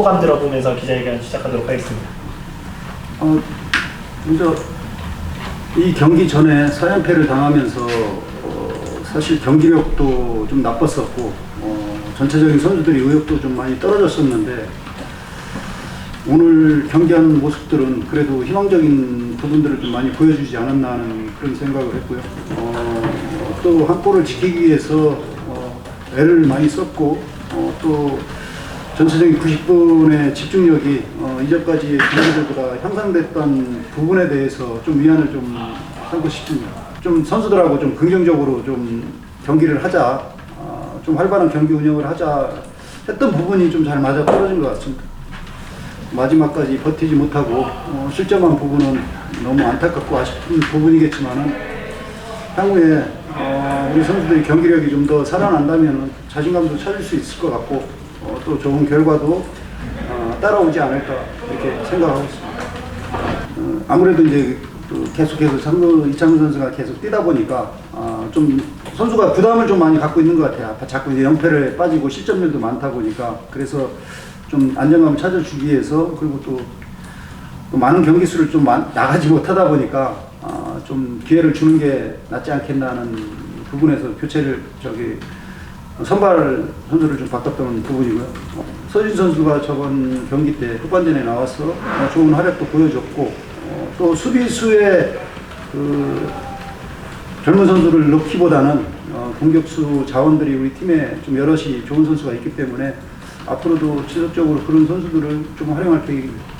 소감 들어보면서 기자회견 시작하도록 하겠습니다. 어, 먼저 이 경기 전에 사연패를 당하면서 어, 사실 경기력도 좀 나빴었고 어, 전체적인 선수들이 의욕도 좀 많이 떨어졌었는데 오늘 경기하는 모습들은 그래도 희망적인 부분들을 좀 많이 보여주지 않았나 하는 그런 생각을 했고요. 어, 또 한 골을 지키기 위해서 어, 애를 많이 썼고 어, 또 전체적인 90분의 집중력이 어, 이전까지의 경기들보다 향상됐던 부분에 대해서 좀 위안을 좀 삼고 싶습니다. 좀 선수들하고 좀 긍정적으로 좀 경기를 하자, 아, 좀 활발한 경기 운영을 하자 했던 부분이 좀 잘 맞아 떨어진 것 같습니다. 마지막까지 버티지 못하고 어, 실점한 부분은 너무 안타깝고 아쉽은 부분이겠지만은 향후에 어, 우리 선수들이 경기력이 좀 더 살아난다면 자신감도 찾을 수 있을 것 같고 어, 또 좋은 결과도 어, 따라오지 않을까 이렇게 생각하고 있습니다. 어, 아무래도 이제 또 계속해서 상무 이창훈 선수가 계속 뛰다 보니까 아, 좀 선수가 부담을 좀 많이 갖고 있는 것 같아요. 자꾸 이제 연패를 빠지고 실점률도 많다 보니까 그래서 좀 안정감을 찾아주기 위해서 그리고 또, 또 많은 경기 수를 좀 마- 나가지 못하다 보니까 아, 좀 기회를 주는 게 낫지 않겠나는 부분에서 교체를 저기 선발 선수를 좀 바꿨던 부분이고요. 어, 서진 선수가 저번 경기 때 후반전에 나와서 어, 좋은 활약도 보여줬고 어, 또 수비수의 그 젊은 선수를 넣기보다는 어, 공격수 자원들이 우리 팀에 좀 여럿이 좋은 선수가 있기 때문에 앞으로도 지속적으로 그런 선수들을 좀 활용할 계획입니다.